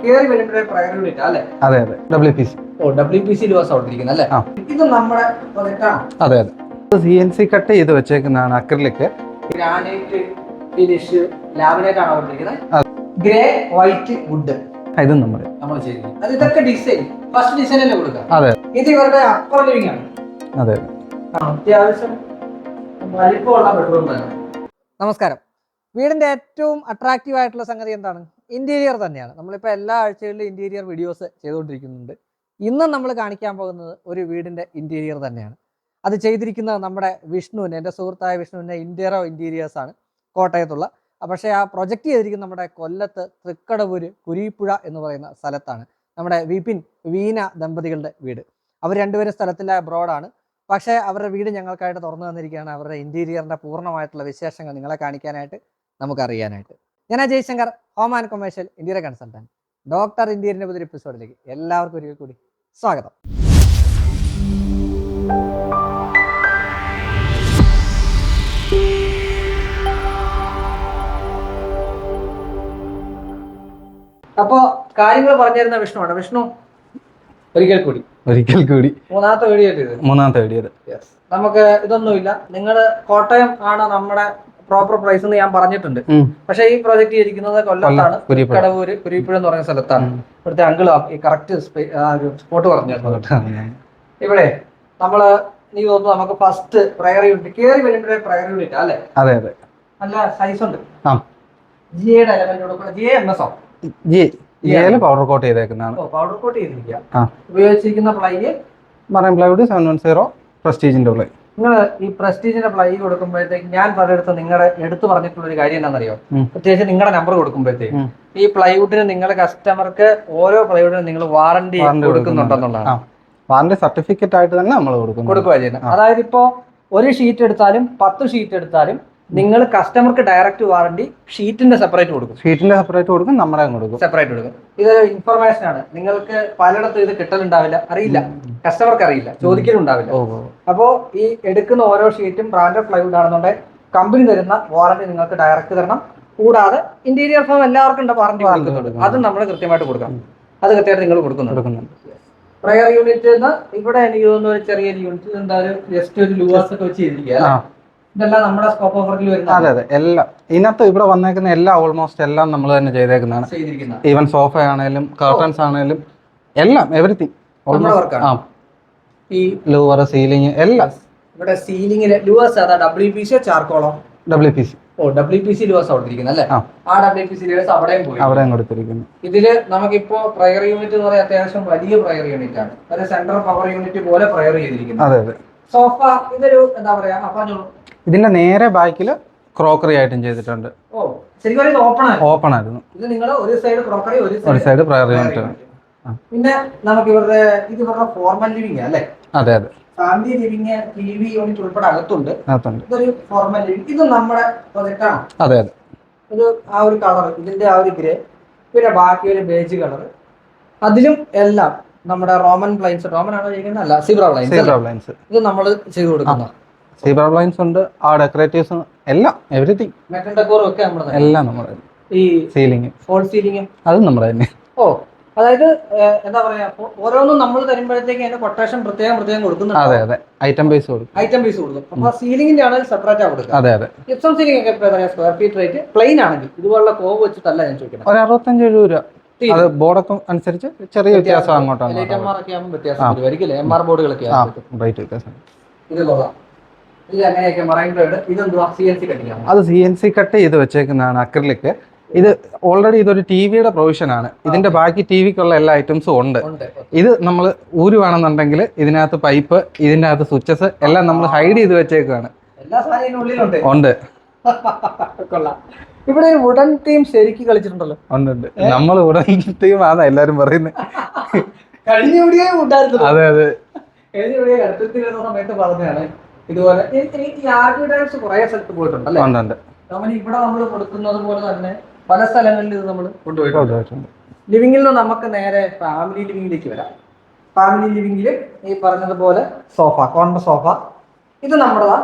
കയറി വരുമ്പോഴേ prayer unit അല്ലേ? അതെ അതെ. ഡബ്ല്യു പി സി ഓ ഡബ്ല്യു പി സി ലുവാസ് കൊടുത്തിരിക്കുന്നത് അല്ലേ? ഇത് നമ്മുടെ പ്രൊജക്റ്റാണ് അതെ അതെ. സി എൻ സി കട്ട് ചെയ്ത് വെച്ചേക്കുന്നതാണ് അക്രിലിക് ഗ്രാനൈറ്റ് ഫിനിഷ് ലാമിനേറ്റ് ആണ് ഗ്രേ വൈറ്റ് വുഡ് ഇത് നമ്മൾ നമ്മൾ ചെയ്തിരിക്കുന്നത് അത് ഇതൊക്കെ ഡിസൈൻ ഫസ്റ്റ് ഡിസൈൻ അല്ലേ കൊടുക്കുക? അതെ. ഇത് ഇവരുടെ അപ്പർ ലിവിംഗ് ആണ്. അതെ അത്യാവശ്യം വലിപ്പമുള്ള ബെഡ്റൂം തന്നെ നമസ്കാരം. വീടിന്റെ ഏറ്റവും അട്രാക്റ്റീവ് ആയിട്ടുള്ള സംഗതി എന്താണ്? ഇന്റീരിയർ തന്നെയാണ്. നമ്മളിപ്പോൾ എല്ലാ ആഴ്ചകളിലും ഇന്റീരിയർ വീഡിയോസ് ചെയ്തുകൊണ്ടിരിക്കുന്നുണ്ട്. ഇന്ന് നമ്മൾ കാണിക്കാൻ പോകുന്നത് ഒരു വീടിന്റെ ഇന്റീരിയർ തന്നെയാണ്. അത് ചെയ്തിരിക്കുന്നത് നമ്മുടെ വിഷ്ണുവിന് എന്റെ സുഹൃത്തായ വിഷ്ണുവിന്റെ ഇന്റീരിയർ ഇന്റീരിയേഴ്സ് ആണ് കോട്ടയത്തുള്ള. പക്ഷേ ആ പ്രൊജക്റ്റ് ചെയ്തിരിക്കുന്ന നമ്മുടെ കൊല്ലത്ത് തൃക്കടവൂര് കുരീപ്പുഴ എന്ന് പറയുന്ന സ്ഥലത്താണ് നമ്മുടെ വിപിൻ വീന ദമ്പതികളുടെ വീട്. അവർ രണ്ടുപേരും സ്ഥലത്തിലെ അബ്രോഡാണ് പക്ഷേ അവരുടെ വീട് ഞങ്ങൾക്കായിട്ട് തുറന്നു തന്നിരിക്കുകയാണ്. അവരുടെ ഇന്റീരിയറിന്റെ പൂർണമായിട്ടുള്ള വിശേഷങ്ങൾ നിങ്ങളെ കാണിക്കാനായിട്ട് നമുക്ക് അറിയാനായിട്ട് ഞാൻ Jayashankar Shankar home and commercial ഇന്ത്യയുടെ കൺസൾട്ടന്റ് ഡോക്ടർ ഇന്ത്യന്റെ പുതിയ എപ്പിസോഡിലേക്ക് എല്ലാവർക്കും ഒരിക്കൽ കൂടി സ്വാഗതം. അപ്പോ കാര്യങ്ങൾ പറഞ്ഞിരുന്ന വിഷ്ണുവാണ്. വിഷ്ണു ഒരിക്കൽ കൂടി. ഒരിക്കൽ കൂടി. മൂന്നാമത്തെ വീഡിയോ മൂന്നാമത്തെ വീഡിയോ നമുക്ക് ഇതൊന്നുമില്ല. നിങ്ങൾ കോട്ടയം ആണ് നമ്മുടെ പ്രോപ്പർ പ്രൈസ് എന്ന് ഞാൻ പറഞ്ഞിട്ടുണ്ട്. പക്ഷെ ഈ പ്രോജക്ട് ചെയ്തിരിക്കുന്നത് കൊല്ലത്താണ്. കടവൂര് കുരിപ്പുഴ എന്ന് പറയുന്ന സ്ഥലത്താണ്. ഇവിടുത്തെ അങ്കിൾ ഈ കറക്റ്റ് സ്പോട്ട് പറഞ്ഞു ഇവിടെ നമ്മൾ നീ തോന്നുന്നു നമുക്ക് ഫസ്റ്റ് പ്രയർ യൂണിറ്റ് കയറി വരുമ്പോഴേ പ്രയർ യൂണിറ്റ് അല്ലേ? അതെ അതെ. നല്ല സൈസ് ഉണ്ട്. ജിയുടെ ജി എം എസ് ജി ജിയിൽ പൗഡർ കോട്ട് ചെയ്തേക്കുന്നതാണ്. ഓ പൗഡർ കോട്ട് ചെയ്തിരിക്കുക. ഉപയോഗിച്ചിരിക്കുന്ന ply marine plywood seven one zero പ്രസ്റ്റീജിന്റെ ഉള്ളിൽ. നിങ്ങൾ ഈ പ്രസ്റ്റീജിന്റെ പ്ലൈ കൊടുക്കുമ്പോഴത്തേക്ക് ഞാൻ പലയിടത്തും നിങ്ങളുടെ എടുത്തു പറഞ്ഞിട്ടുള്ള ഒരു കാര്യം എന്താണെന്നറിയോ. പ്രത്യേകിച്ച് നിങ്ങളുടെ നമ്പർ കൊടുക്കുമ്പോഴത്തേക്ക് ഈ പ്ലൈവുഡിന് നിങ്ങളുടെ കസ്റ്റമർക്ക് ഓരോ പ്ലൈവുഡിനും നിങ്ങൾ വാറണ്ടി കൊടുക്കുന്നുണ്ടെന്നുള്ളതാണ്. വാറണ്ടി സർട്ടിഫിക്കറ്റ് ആയിട്ട് തന്നെ നമ്മൾ കൊടുക്കും കൊടുക്കുക ചെയ്യുന്നത്. അതായത് ഇപ്പോ ഒരു ഷീറ്റ് എടുത്താലും പത്ത് ഷീറ്റ് എടുത്താലും നിങ്ങൾ കസ്റ്റമർക്ക് ഡയറക്റ്റ് വാറണ്ടി ഷീറ്റിന്റെ സെപ്പറേറ്റ് കൊടുക്കും. ഷീറ്റിന്റെ സെപ്പറേറ്റ് കൊടുക്കും നമ്മുടെ കൊടുക്കും. സെപ്പറേറ്റ് കൊടുക്കും. ഇത് ഇൻഫർമേഷൻ ആണ്. നിങ്ങൾക്ക് പലയിടത്തും ഇത് കിട്ടലുണ്ടാവില്ല അറിയില്ല. കസ്റ്റമർക്ക് അറിയില്ല ചോദിക്കലുണ്ടാവില്ല. അപ്പോ ഈ എടുക്കുന്ന ഓരോ ഷീറ്റും ബ്രാൻഡഡ് പ്ലൈവുഡ് ആണെന്നുണ്ടെങ്കിൽ കമ്പനി തരുന്ന വാറണ്ടി നിങ്ങൾക്ക് ഡയറക്റ്റ് തരണം. കൂടാതെ ഇന്റീരിയർ ഫോം എല്ലാവർക്കും ഉണ്ട് വാറണ്ടി കൊടുക്കുന്നുണ്ട് അതും നമ്മൾ കൃത്യമായിട്ട് കൊടുക്കാം. അത് കൃത്യമായിട്ട് നിങ്ങൾ കൊടുക്കുന്നുണ്ട്. പ്രയർ യൂണിറ്റ് ഇവിടെ എനിക്ക് തോന്നുന്നു ചെറിയ യൂണിറ്റ് എന്താ ഒരു ജസ്റ്റ് ഒരു ലൂവാസ് ഒക്കെ വെച്ച് ചെയ്തിരിക്കുക അതെ അതെ. എല്ലാം ഇതിനകത്ത് ഇവിടെ വന്നേക്കുന്ന എല്ലാം ഓൾമോസ്റ്റ് എല്ലാം നമ്മൾ തന്നെ ചെയ്തേക്കുന്നതാണ്. ഈവൻ സോഫ ആണേലും കർട്ടൻസ് ആണേലും എല്ലാം എവറിത്തിങ് വർക്കാണ് ആ. ഈ ലൂവർ സീലിംഗ് എല്ലാം. ഇവിടെ സീലിംഗിലെ ലൂവാസ് അതാ ഡബ്ല്യു പി സി ചാർക്കോളോ ഡബ്ല്യു പി സി ഓ ഡബ്ല്യു പി സി ലൂവാസ് കൊടുത്തിരിക്കുന്നത് അല്ലേ? ആ. ഡബ്ല്യു പി സി ലൂവാസ് അവിടെയും പോയി. അവിടെയും കൊടുത്തിരിക്കുന്നു. ഇതിൽ നമുക്കിപ്പോ പ്രയർ യൂണിറ്റ് എന്ന് പറയാൻ അത്യാവശ്യം വലിയ പ്രയർ യൂണിറ്റ് ആണ്. ഒരു സെൻട്രൽ പവർ യൂണിറ്റ് പോലെ പ്രയർ ചെയ്തിരിക്കുന്നു. അതെ അതെ. സോഫ ഇതൊരു എന്താ പറയാ പറഞ്ഞോളൂ ഇതിന്റെ നേരെ ബാക്കിൽ ക്രോക്കറി ആയിട്ടും ചെയ്തിട്ടുണ്ട്. ഓപ്പൺ ആയിരുന്നു ഒരു സൈഡ് ഒരു ഒരു പ്രയർ യൂണിറ്റ് പിന്നെ നമുക്ക് ഇവരുടെ ഇത് ഇവരുടെ ഫോർമൽ ലിവിംഗ് അല്ലേ? അതെ അതെ. Family living T V unit ഉൾപ്പെടെ അകത്തുണ്ട്. അകത്തുണ്ട്. ഇതൊരു ഫോർമൽ ലിവിംഗ് ഇത് നമ്മുടെ പ്രൊജക്റ്റാണ് ആണ്. അതെ അതെ. ഇത് ആ ഒരു കളർ ഇതിന്റെ ആ ഒരു ഗ്രേ. പിന്നെ ബാക്കി ഒരു ബേജ് കളർ അതിലും എല്ലാം നമ്മുടെ റോമൻ പ്ലൈൻസ് റോമൻ ആണോ ചെയ്യുന്നത് അല്ല? സിബ്ര പ്ലൈൻസ് ഇത് നമ്മൾ ചെയ്തു കൊടുക്കുന്ന സീബ്ര ബ്ലൈൻസ് ഉണ്ട് ആ ഡെക്കറേറ്റീവ്സ് എല്ലാം എവറിത്തിങ് മെറ്റൽ ഡെക്കോറും ഒക്കെ നമ്മുടെ തന്നെ. എല്ലാം നമ്മുടെ ഈ സീലിംഗ് ഫോൾ സീലിംഗ് അതും നമ്മുടെ തന്നെ. ഓ അതായത് എന്താ പറയാ ഓരോന്നും നമ്മൾ തരുമ്പോഴത്തേക്ക് അതിന്റെ കൊട്ടേഷൻ പ്രത്യേകം പ്രത്യേകം അതെ കൊടുക്കുന്നുണ്ട്? അതെ ഐറ്റം ബേസ് കൊടുക്കും. ഐറ്റം പീസ് കൊടുക്കും. അപ്പൊ സീലിംഗിന്റെ ആണെങ്കിൽ സെപ്പറേറ്റ് ആ കൊടുക്കുക. അതെ അതെ. ഇപ്സം സീലിംഗ് ഒക്കെ എത്ര സ്ക്വയർ ഫീറ്റ് റേറ്റ് പ്ലെയിൻ ആണെങ്കിൽ ഇതുപോലുള്ള കോവ് വെച്ചിട്ടല്ല ഞാൻ ചോദിക്കുന്നത്. ഒരു അറുപത്തഞ്ച് എഴുപത് രൂപ. അത് ബോർഡൊക്കെ അനുസരിച്ച് ചെറിയ വ്യത്യാസം. അങ്ങോട്ടും വ്യത്യാസം വരുമായിരിക്കും എം ആർ ബോർഡുകളൊക്കെ ഇത് കൊള്ളാം അത് സി എൻ സി കട്ട് ചെയ്ത് വെച്ചേക്കുന്നതാണ് അക്രിലിക്ക് ഇത് ഓൾറെഡി ഇതൊരു ടി വിയുടെ പ്രൊവിഷൻ ആണ്. ഇതിന്റെ ബാക്കി ടി വിക്കുള്ള എല്ലാ ഐറ്റംസും ഉണ്ട്. ഇത് നമ്മൾ ഊരുവാണെന്നുണ്ടെങ്കിൽ ഇതിനകത്ത് പൈപ്പ് ഇതിന്റെ അകത്ത് സ്വിച്ചസ് എല്ലാം നമ്മൾ ഹൈഡ് ചെയ്ത് വെച്ചേക്കാണ് ഉണ്ട്. ഇവിടെ ഒരു വുഡൻ ടീം ശരിക്ക് കളിച്ചിട്ടുണ്ടല്ലോ. ഉണ്ട് ഉണ്ട്. നമ്മൾ ആണ് ടീമാണെന്നാ എല്ലാരും പറയുന്നത് കഴിഞ്ഞ കൂടിയേ ഉണ്ടായിരുന്നു. അതെ അതെ. കഴിഞ്ഞ സമയത്ത് പറഞ്ഞാണ് ഇതുപോലെ. ഈ- ഈ- ഡാൻസ് കുറെ സ്ഥലത്ത് പോയിട്ടുണ്ടല്ലേ നമ്മൾ ഇവിടെ നമ്മൾ കൊടുക്കുന്നത് പോലെ തന്നെ പല സ്ഥലങ്ങളിൽ ഇത് നമ്മൾ കൊണ്ടുപോയിട്ടുണ്ട്. ലിവിംഗിൽ നിന്ന് നമുക്ക് നേരെ ഫാമിലി ലിവിംഗിലേക്ക് വരാം. ഫാമിലി ലിവിംഗിൽ ഈ പറഞ്ഞതുപോലെ സോഫ കോർണർ സോഫ ഇത് നമ്മളതാ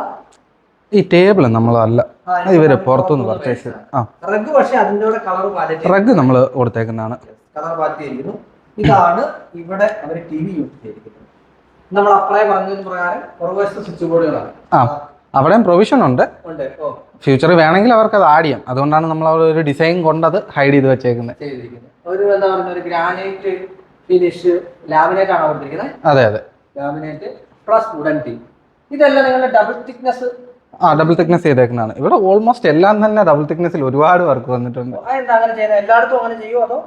ഈ ടേബിൾ നമ്മളല്ല ഇവർ പുറത്തുനിന്ന് പർച്ചേസ് ആ. റഗ് പക്ഷേ അതിന്റെ കൂടെ കളർ മാറ്റി റഗ് നമ്മൾ കൊടുത്തേക്കുന്നതാണ്. കളർ മാറ്റിയിരിക്കുന്നു ഇതാണ് ഇവിടെ അവർ ടി വി യൂസ് ചെയ്തിരിക്കുന്നത്. നമ്മൾ അപ്ലൈ പറഞ്ഞതിന് പ്രകാരം പുറകുവശത്ത് സ്വിച്ച് ബോർഡുകളാണ് ആ അവിടെയും പ്രൊവിഷൻ ഉണ്ട്. ഫ്യൂച്ചർ വേണമെങ്കിൽ അവർക്ക് അത് ആഡ് ചെയ്യാം. അതുകൊണ്ടാണ് നമ്മൾ അവിടെ ഒരു ഡിസൈൻ കൊണ്ട് അത് ഹൈഡ് ചെയ്ത് വെച്ചേക്കുന്നത്. ഒരു എന്താ പറയുക ഒരു ഗ്രാനൈറ്റ് ഫിനിഷ് ലാമിനേറ്റ് ആണ് കൊടുത്തിരിക്കുന്നത്. അതെ അതെ. ലാമിനേറ്റ് പ്ലസ് വുഡൻ ടീം ഇതെല്ലാം നിങ്ങളുടെ ഡബിൾ തിക്നെസ് ആ ഡബിൾ തിക്നെസ് ചെയ്തേക്കുന്നതാണ്. ഇവിടെ ഓൾമോസ്റ്റ് എല്ലാം തന്നെ ഡബിൾ തിക്നെസ്സിൽ ഒരുപാട് വർക്ക് വന്നിട്ടുണ്ട്. എന്താ അങ്ങനെ ചെയ്യുന്നത്? എല്ലായിടത്തും അങ്ങനെ ചെയ്യുമോ അതോ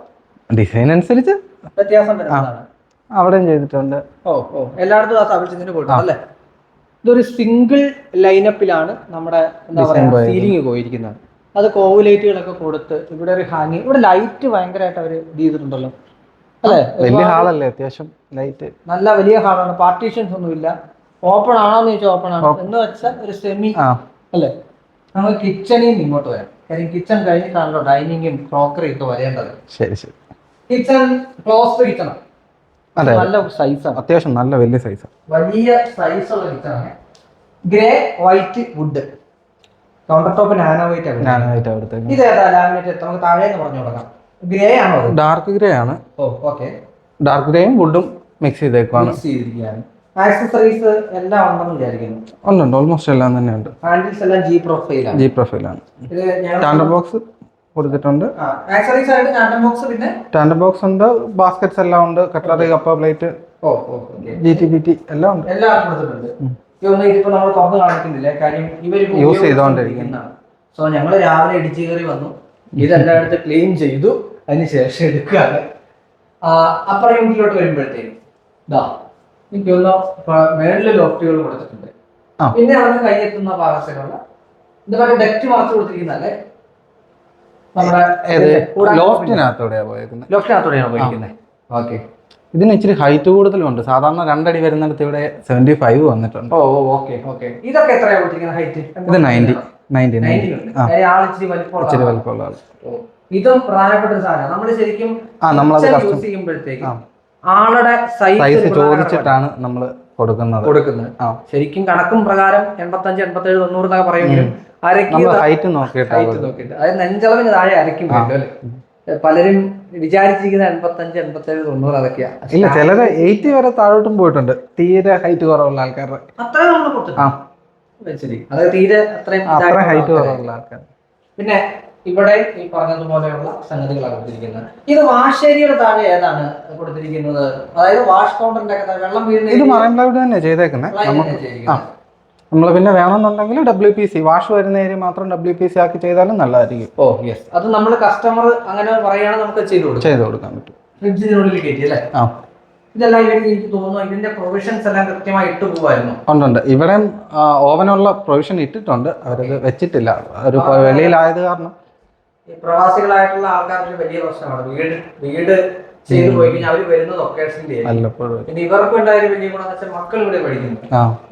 ഡിസൈൻ അനുസരിച്ച് വ്യത്യാസം വരുന്നതാണ്. അവിടെയും ചെയ്തിട്ടുണ്ട്. ഓ ഓ. എല്ലായിടത്തും ആ തമിഴ്ചിന് പോയിട്ടുണ്ട് അല്ലേ? ഇതൊരു സിംഗിൾ ലൈനപ്പിലാണ് നമ്മുടെ എന്താ പറയുക സീലിംഗ് പോയിരിക്കുന്നത്. അത് കോവുലൈറ്റുകളൊക്കെ കൊടുത്ത് ഇവിടെ ഒരു ഹാങ്ങിങ് ഇവിടെ ലൈറ്റ് ഭയങ്കരമായിട്ട് അവർ ചെയ്തിട്ടുണ്ടല്ലോ. അല്ലേ? വലിയ ഹാളല്ലേ അത്യാവശ്യം ലൈറ്റ്. നല്ല വലിയ ഹാളാണ് പാർട്ടീഷൻസ് ഒന്നും ഇല്ല. ഓപ്പൺ ആണോന്ന് ചോദിച്ചാൽ ഓപ്പൺ ആണ്. എന്ന് വെച്ചാൽ ഒരു സെമി അല്ലേ? നമ്മൾ കിച്ചണിൽ നിന്ന് ഇങ്ങോട്ട് വരാം. കാര്യം കിച്ചൺ കഴിഞ്ഞിട്ടാണല്ലോ ഡൈനിങ്ങും ക്രോക്കറി ഒക്കെ വരേണ്ടത്. ശരി ശരി. കിച്ചൺ ക്ലോസ് കിച്ചൺ അതെ നല്ല സൈസാണ് അത്യാവശ്യം നല്ല വലിയ സൈസാണ് വലിയ സൈസ് ഉള്ള കിച്ചണാണ് grey white wood counter top nano white ആണ് നാനോ വൈറ്റ് അവിടുത്തെ ഇത് ഏതാ ലാമിനേറ്റ് നമുക്ക് താഴെ പറഞ്ഞു കൊടുക്കാം. ഗ്രേ ആണോ ഡാർക്ക് ഗ്രേ ആണ്. ഓ ഓക്കെ ഡാർക്ക് ഗ്രേയും വുഡും മിക്സ് ചെയ്തേക്കുവാണ്. മിക്സ് ചെയ്തിരിക്കുകയാണ്. ആക്സസറീസ് എല്ലാം ഉണ്ടെന്ന് വിചാരിക്കുന്നു. ഉണ്ട് ഓൾമോസ്റ്റ് എല്ലാം തന്നെ ഉണ്ട്. ഹാൻഡിൽസ് എല്ലാം ജി പ്രൊഫൈലാണ് ജി പ്രൊഫൈലാണ് ഇത് ഞങ്ങൾ സ്റ്റാൻഡർ ബോക്സ് കൊടുത്തിട്ടുണ്ട്. ടാൻഡം ബോക്സ് ഉണ്ട് ബാസ്ക്കറ്റ്സ് എല്ലാം ഉണ്ട് കട്ട്ലറി കപ്പ plate G T B T എല്ലാം ഉണ്ട്. Use ചെയ്തുകൊണ്ടിരിക്കുന്നു. സോ ഞങ്ങൾ രാവിലെ ഇടിച്ചു കയറി വന്നു. ഇതെല്ലാം എടുത്ത് ക്ലീൻ ചെയ്തു. അതിന് ശേഷം എടുക്കുകയാണ്. അപ്പുറം യൂണിറ്റിലോട്ട് വരുമ്പോഴത്തേക്കും ഇതാ എനിക്ക് തോന്നുന്നു മേളിൽ ലോഫ്റ്റുകൾ കൊടുത്തിട്ടുണ്ട്. പിന്നെ അവിടെ കൈയെത്തുന്ന ഭാഗത്തുള്ള ഇത് പറയുക ഡെക്റ്റ് മാത്രം കൊടുത്തിരിക്കുന്നല്ലേ ലോഫ്റ്റിനകത്തോടെയാണ് പോയിരിക്കുന്നത്. ഓക്കെ. ഇതിന് ഇച്ചിരി ഹൈറ്റ് കൂടുതലുണ്ട്. സാധാരണ രണ്ടടി വരുന്നിടത്ത് ഇവിടെ സെവന്റി ഫൈവ് വന്നിട്ടുണ്ട്. ഓ ഓക്കെ ഓക്കെ. ഇതൊക്കെ എത്രയാണ് ഹൈറ്റ് ഇത് നയന്റി നയന്റി ഇച്ചിരി. വലുപ്പമുള്ള ആൾ ഇതും പ്രധാനപ്പെട്ട സാധനം നമ്മൾ ശരിക്കും ആ നമ്മളത് യൂസ് ആളുടെ സൈസ് ചോദിച്ചിട്ടാണ് നമ്മൾ കൊടുക്കുന്നത്. കൊടുക്കുന്നത്. ശരിക്കും കണക്കും പ്രകാരം എൺപത്തഞ്ച് എൺപത്തേഴ് തൊണ്ണൂറ് എന്നൊക്കെ പറയുമെങ്കിലും നമ്മൾ ഹൈറ്റ് നോക്കിയിട്ട് അതായത് നെഞ്ചളവിന് താഴെ അല്ലേ? പലരും വിചാരിച്ചിരിക്കുന്ന എൺപത്തഞ്ച് എൺപത്തേഴ് തൊണ്ണൂറ് അതൊക്കെയാ. ഇല്ല ചിലര് എയ്റ്റി വരെ താഴോട്ടും പോയിട്ടുണ്ട്. തീരെ ഹൈറ്റ് കുറവുള്ള ആൾക്കാരുടെ അത്രയും ആ. ശരി. അതായത് തീരെ അത്രയും അത്ര ഹൈറ്റ് കുറവുള്ള ആൾക്കാർ പിന്നെ ഇവിടെ ഈ പറഞ്ഞതുപോലെയുള്ള സംഗതികളാണ് കൊടുത്തിരിക്കുന്നത്. ഇത് വാഷേരിയുടെ താഴെ ഏതാണ് കൊടുത്തിരിക്കുന്നത്? അതായത് വാഷ് കൗണ്ടറിന്റെ ഒക്കെ വെള്ളം വീഴുന്ന ഇത് മറൈൻ തന്നെ ചെയ്തേക്കുന്നത് നമ്മൾ പിന്നെ വേണമെന്നുണ്ടെങ്കിൽ ഡബ്ല്യു പി സി വാഷ് വരുന്ന ഏരിയ മാത്രം ഡബ്ല്യു പി സി ആക്കി ചെയ്താലും നല്ലതായിരിക്കും. ഓ യെസ് അത് നമ്മൾ കസ്റ്റമർ അങ്ങനെ പറയുകയാണെങ്കിൽ നമുക്ക് ചെയ്തു കൊടുക്കാം. ചെയ്തു കൊടുക്കാൻ പറ്റും. ഫ്രിഡ്ജിനുള്ളിൽ കയറ്റി അല്ലേ? ആ. ഇതെല്ലാം ഇവർക്ക് എനിക്ക് തോന്നുന്നു ഇതിന്റെ പ്രൊവിഷൻസ് എല്ലാം കൃത്യമായി ഇട്ടു പോകുമായിരുന്നു ഉണ്ടുണ്ട് ഇവിടെയും ഓവനുള്ള പ്രൊവിഷൻ ഇട്ടിട്ടുണ്ട്. അവരത് വെച്ചിട്ടില്ല. ഒരു വെളിയിലായത് കാരണം. പ്രവാസികളായിട്ടുള്ള ആൾക്കാർക്ക് വലിയ പ്രശ്നമാണ്. വീട് വീട് ചെയ്തു പോയി കഴിഞ്ഞാൽ അവർ വരുന്നത് ഒക്കേഷനിൽ പിന്നെ ഇവർക്ക് ഉണ്ടായ ഒരു വലിയ ഗുണം എന്ന് വെച്ചാൽ മക്കൾ ഇവിടെ പഠിക്കുന്നു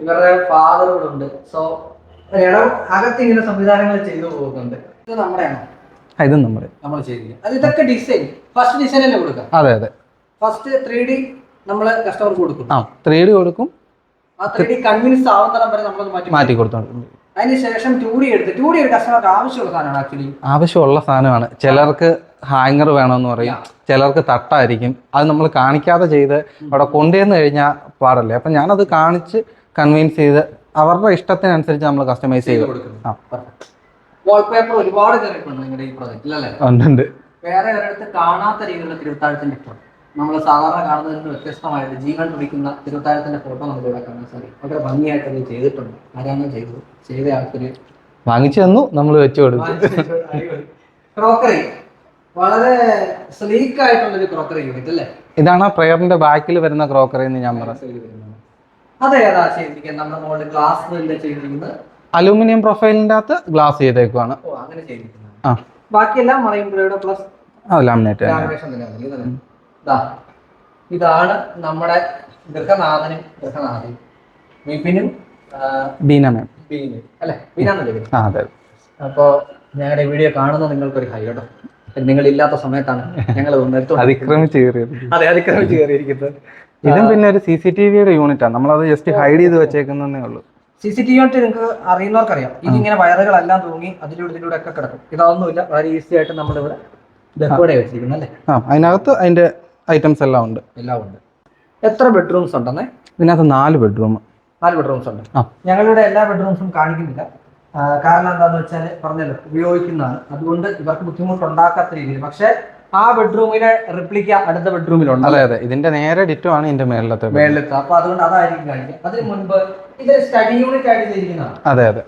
ഇവരുടെ ഫാദർ ഇവിടെ ഉണ്ട് സോ ഇടം അകത്ത് ഇങ്ങനെ സംവിധാനങ്ങൾ ചെയ്തു പോകുന്നുണ്ട്. ഇത് നമ്മുടെയാണ്? ഇതും നമ്മുടെ. നമ്മൾ ചെയ്തിരിക്കുന്നത്. അത് ഇതൊക്കെ ഡിസൈൻ ഫസ്റ്റ് ഡിസൈൻ തന്നെ കൊടുക്കാം അതെ അതെ. ഫസ്റ്റ് ത്രീ ഡി നമ്മൾ കസ്റ്റമർക്ക് കൊടുക്കും ആ ത്രീ ഡി കൊടുക്കും. ആ ത്രീ ഡി കൺവിൻസ് ആവുന്നിടം വരെ നമ്മളത് മാറ്റി മാറ്റി കൊടുത്തോണ്ട് അതിന് ശേഷം ടൂ ഡി എടുത്ത് ടൂ ഡി ഒരു കസ്റ്റമർക്ക് ആവശ്യമുള്ള സാധനമാണ് ആക്ച്വലി ആവശ്യമുള്ള സാധനമാണ്. ചിലർക്ക് ഹാങ്ങർ വേണമെന്ന് പറയും. ചിലർക്ക് തട്ടായിരിക്കും. അത് നമ്മൾ കാണിക്കാതെ ചെയ്ത് അവിടെ കൊണ്ടുവന്ന് കഴിഞ്ഞാൽ പാടല്ലേ. അപ്പം ഞാനത് കാണിച്ച് കൺവീൻസ് ചെയ്ത് അവരുടെ ഇഷ്ടത്തിനനുസരിച്ച് നമ്മൾ കസ്റ്റമൈസ് ചെയ്ത് ആ. വാൾപേപ്പർ ഒരുപാട് കയറിയിട്ടുണ്ട് നിങ്ങളുടെ ഈ പ്രോജക്റ്റിൽ അല്ലേ? ഉണ്ട് വേറെ ഒരിടത്ത് കാണാത്ത രീതിയിലുള്ള തിരുവത്താഴത്തിന്റെ ഫോട്ടോ നമ്മൾ സാധാരണ കാണുന്നതിൽ നിന്ന് വ്യത്യസ്തമായിട്ട് ജീവൻ തുടിക്കുന്ന തിരുവത്താഴത്തിന്റെ ഫോട്ടോ നമ്മളിവിടെ കാണാൻ സാധിക്കും വളരെ ഭംഗിയായിട്ട് അത് ചെയ്തിട്ടുണ്ട്. ആരാണ് ചെയ്തത്? ചെയ്ത ആൾക്കൊരു വാങ്ങിച്ചു തന്നു നമ്മൾ വെച്ചു കൊടുക്കും ക്രോക്കറി വളരെ സ്ലീക്ക് ആയിട്ടുള്ള ഒരു ക്രോക്കറി യൂണിറ്റ് അല്ലേ? ഇതാണ് ആ പ്രയറിന്റെ ബാക്കിൽ വരുന്ന ക്രോക്കറി എന്ന് ഞാൻ പറഞ്ഞു. അതേതാ ചെയ്തിരിക്കുന്നത് നമ്മുടെ മുകളിൽ ഗ്ലാസ് ചെയ്തിരിക്കുന്നത് അലൂമിനിയം പ്രൊഫൈലിന്റെ അകത്ത് ഗ്ലാസ് ചെയ്തേക്കുവാണ്. ഓ അങ്ങനെ ചെയ്തിരിക്കുന്നത് ആ. ബാക്കിയെല്ലാം മറൈൻ ബ്ലേഡ് പ്ലസ് ലാമിനേറ്റ് ഇതാണ് നമ്മുടെ ഗൃഹനാഥനും ഗൃഹനാഥയും വിപിനും ആ, ബീന മാം. ബീനും അല്ലേ? ബീനാന്നല്ലേ അപ്പോ ഞങ്ങളുടെ വീഡിയോ കാണുന്ന നിങ്ങൾക്കൊരു ഹൈ കേട്ടോ നിങ്ങൾ ഇല്ലാത്ത സമയത്താണ് ഞങ്ങൾ അതിക്രമിച്ച് കയറിയത്. അതെ അതിക്രമിച്ച് കയറിയിരിക്കുന്നത്. ഇതും പിന്നെ ഒരു സി സി ടി വിയുടെ യൂണിറ്റ് ആണ് നമ്മളത് ജസ്റ്റ് ഹൈഡ് ചെയ്ത് വെച്ചേക്കുന്നതേ ഉള്ളൂ. സി സി ടി വി നിങ്ങൾക്ക് അറിയുന്നവർക്കറിയാം. ഇതിങ്ങനെ വയറുകളെല്ലാം തൂങ്ങി അതിലൂടെ ഇതിലൂടെ ഒക്കെ കിടക്കും. ഇതൊന്നുമില്ല. വളരെ ഈസി ആയിട്ട് നമ്മളിവിടെ ഡെക്കോടെ വെച്ചിരിക്കുന്നത് അല്ലേ? ആ അതിനകത്ത് അതിന്റെ ഐറ്റംസ് എല്ലാം ഉണ്ട്. എല്ലാം ഉണ്ട്. എത്ര ബെഡ്റൂംസ് ഉണ്ടെന്നേ? ഇതിനകത്ത് നാല് ബെഡ്റൂം നാല് ബെഡ്റൂംസ് ഉണ്ട്. ഞങ്ങളുടെ ഞങ്ങളിവിടെ എല്ലാ ബെഡ്റൂംസും കാണിക്കുന്നില്ല. കാരണം എന്താണെന്ന് വെച്ചാൽ പറഞ്ഞല്ലോ ഉപയോഗിക്കുന്നതാണ്. അതുകൊണ്ട് ഇവർക്ക് ബുദ്ധിമുട്ടുണ്ടാക്കാത്ത രീതിയിൽ. പക്ഷേ ആ ബെഡ്റൂമിനെ റിപ്ലിക്ക അടുത്ത ബെഡ്റൂമിലുണ്ട്. അതെ അതെ. ഇതിന്റെ നേരെ ഡിറ്റോ ആണ് ഇതിന്റെ മേളിലത്തെ bed. മേളിലത്തെ. അപ്പൊ അതുകൊണ്ട് അതായിരിക്കും കാണിക്കുക അതിന് മുൻപ് ഇത് സ്റ്റഡി യൂണിറ്റ് ആയിട്ട് ചെയ്തിരിക്കുന്നതാണ്? അതെ അതെ.